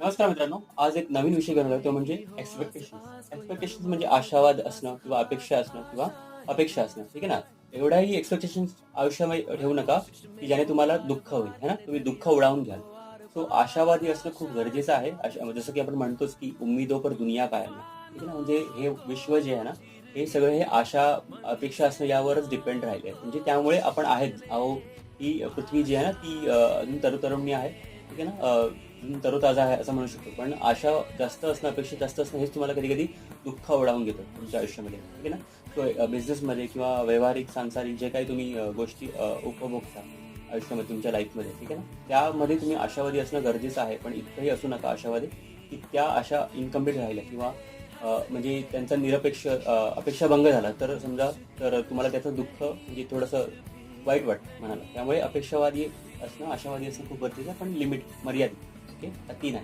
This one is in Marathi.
नमस्कार मित्रांनो आज एक नवीन विषय घेऊन तो म्हणजे एक्सपेक्टेशन एक्सपेक्टेशन म्हणजे आशावाद असणं किंवा अपेक्षा असणं किंवा अपेक्षा असणं ठीक आहे ना? एवढाही एक्सपेक्टेशन आयुष्यामध्ये ठेवू नका की ज्याने तुम्हाला दुःख होईल है ना? तुम्ही दुःख उडावून घ्याल. सो आशावादी असणं खूप गरजेचं आहे. म्हणजे जसं की आपण म्हणतोच की उम्मीदो पर दुनिया काय ठीक आहे ना? म्हणजे हे विश्व जे आहे ना हे सगळं हे आशा अपेक्षा असणं यावरच डिपेंड राहिले म्हणजे त्यामुळे आपण आहेत. अहो ही पृथ्वी जी आहे ना ती अजून तरुतरुणी आहे. ठीक आहे ना? तरोताजा आहे असं म्हणू शकतो. पण आशा जास्त असणं अपेक्षा जास्त असणं हेच तुम्हाला कधी कधी दुःख ओढावून घेतं तुमच्या आयुष्यामध्ये. ठीक आहे ना? सो बिझनेसमध्ये किंवा व्यवहारिक सांसारिक जे काही तुम्ही गोष्टी उपभोगता आयुष्यामध्ये तुमच्या लाईफमध्ये ठीक आहे ना? त्यामध्ये तुम्ही आशावादी असणं गरजेचं आहे पण इतकंही असू नका आशावादी की त्या आशा इनकम्प्लीट राहिल्या किंवा म्हणजे त्यांचा निरपेक्ष अपेक्षाभंग झाला. तर समजा तर तुम्हाला त्याचं दुःख म्हणजे थोडंसं वाईट वाटतं म्हणाला त्यामुळे अपेक्षावादी असणं आशावादी असणं खूप गरजेचं पण लिमिट मर्यादित. ¿Qué? Patina.